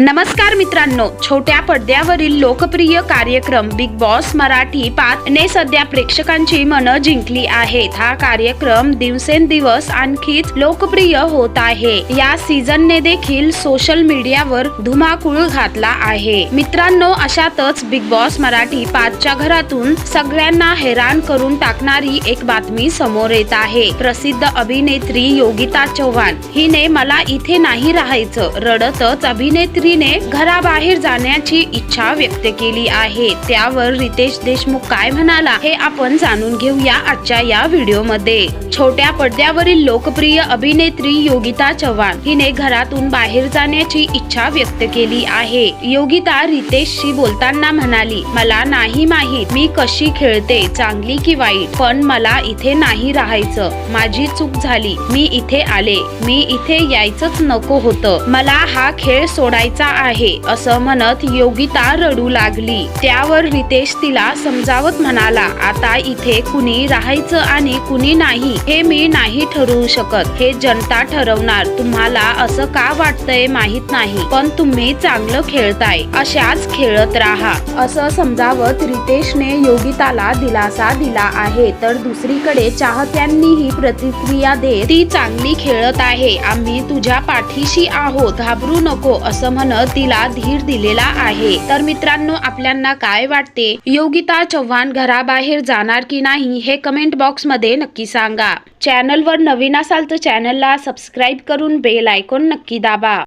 नमस्कार मित्रांनो छोट्या पडद्यावरील लोकप्रिय कार्यक्रम बिग बॉस मराठी पाच ने सध्या प्रेक्षकांची मनं जिंकली आहेत. हा कार्यक्रम दिवसेंदिवस आणखीच लोकप्रिय होत आहे. या सीझनने देखील सोशल मीडियावर धुमाकूळ घातला आहे. मित्रांनो अशातच बिग बॉस मराठी पाचच्या घरातून सगळ्यांना हैराण करून टाकणारी एक बातमी समोर येत आहे. प्रसिद्ध अभिनेत्री योगिता चव्हाण. हिने मला इथे नाही राहायचं. रडतच अभिनेत्री अभिनेत्रीने घराबाहेर जाण्याची इच्छा व्यक्त केली आहे. त्यावर रितेश देशमुख काय म्हणाला हे आपण जाणून घेऊया आजच्या या व्हिडिओमध्ये. छोट्या पडद्यावरील लोकप्रिय अभिनेत्री योगिता चव्हाण हिने घरातून बाहेर जाण्याची इच्छा व्यक्त केली आहे. योगिता रितेशशी बोलताना म्हणाली मला नाही माहीत मी कशी खेळते चांगली की वाईट पण मला इथे नाही राहायचं. माझी चूक झाली मी इथे आले मी इथे यायचंच नको होतं. मला हा खेळ सोडायचा आहे असं म्हणत योगिता रडू लागली. त्यावर रितेश तिला समजावत म्हणाला आता इथे कुणी राहायचं आणि कुणी नाही हे मी नाही ठरवू शकत. हे जनता ठरवणार. तुम्हाला असं का वाटतंय माहीत नाही पण तुम्ही चांगलं खेळताय. अशाच खेळत राहा. असं समजावत रितेशने योगिताला दिलासा दिला आहे. तर दुसरीकडे चाहत्यांनीही प्रतिक्रिया देत ती चांगली खेळत आहे. आम्ही तुझ्या पाठीशी आहोत. घाबरू नको असं म्हणत तिला धीर दिलेला आहे. तर मित्रांनो आपल्यांना काय वाटते? योगिता चव्हाण घराबाहेर जाणार की नाही हे कमेंट बॉक्समध्ये नक्की सांगा. चॅनलवर नवीन असाल तर चॅनलला सबस्क्राईब करून बेल आयकॉन नक्की दाबा.